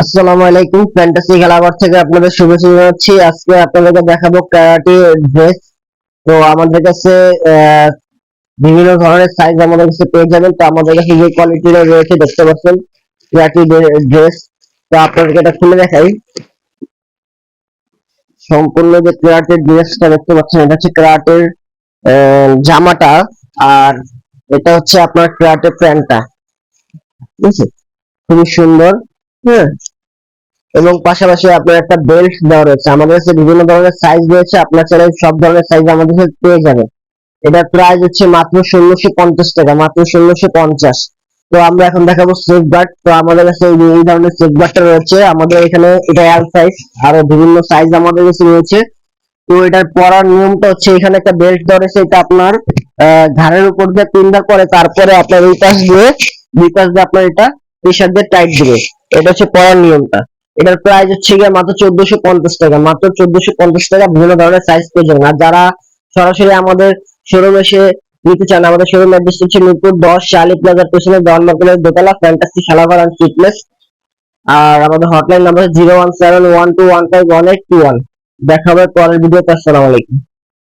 আসসালামু আলাইকুম ফ্যান্টাসি খেলাঘর থেকে আপনাদের শুভেচ্ছা জানাচ্ছি। আজকে আপনাদেরকে দেখাবো ক্যারাটে ড্রেস। তো আমাদের কাছে বিভিন্ন ধরনের সাইজ আমাদের কাছে পেয়ে যাবেন। তো আমাদের কাছে যে কোয়ালিটির রয়েছে, দেখতে পাচ্ছেন ক্যারাটে ড্রেস। তো আপনাদেরকে এটা খুলে দেখাই। সম্পূর্ণ যে ক্যারাটের ড্রেসটা দেখতে পাচ্ছেন, এটা হচ্ছে ক্যারাটের জামাটা। আর এটা হচ্ছে আপনার ক্যারাটে প্যান্টটা। ঠিক আছে? খুবই সুন্দর হ্যাঁ? এবং পাশাপাশি আপনার একটা বেল্ট দেওয়া রয়েছে। আমাদের কাছে বিভিন্ন ধরনের সাইজ রয়েছে। আপনার চাইলে সব ধরনের সাইজ আমাদের কাছে পেয়ে যাবেন। এটার প্রাইস হচ্ছে মাত্র ষোলোশো পঞ্চাশ টাকা, মাত্র ষোলোশো পঞ্চাশ। তো আমরা এখন দেখাবো সেফ গার্ড তো আমাদের কাছে এই ধরনের সেফ গার্ডটা রয়েছে, আমাদের এখানে এটা এল সাইজ আরও বিভিন্ন সাইজ আমাদের কাছে রয়েছে। তো এটার পরার নিয়মটা হচ্ছে এখানে একটা বেল্ট রয়েছে, এটা আপনার ঘাড়ের উপর দিয়ে পিন দেওয়ার পরে তারপরে আপনার এই পাশ দিয়ে, দুই পাশ দিয়ে আপনার এটা প্রেশার দিয়ে টাইট দিবে। এটা হচ্ছে পরার নিয়মটা। এটার প্রাইস হচ্ছে গিয়ে মাত্র চোদ্দশো পঞ্চাশ টাকা। মাত্র চোদ্দশো পঞ্চাশ টাকা বিভিন্ন ধরনের সাইজ পেয়ে যাবেন। আর যারা সরাসরি আমাদের শোরুম এসে নিতে চান, আমাদের শোরুম অ্যাড্রেস হচ্ছে মিরপুর দশ শালি প্লাজার পেছনে জন মার্কেটের দোতলা ফ্যান্টাসি খেলাঘর অ্যান্ড ফিটনেস আর আমাদের hotline number zero one seven one two one five one eight two one দেখা হবে পরের ভিডিওতে আসসালামু আলাইকুম।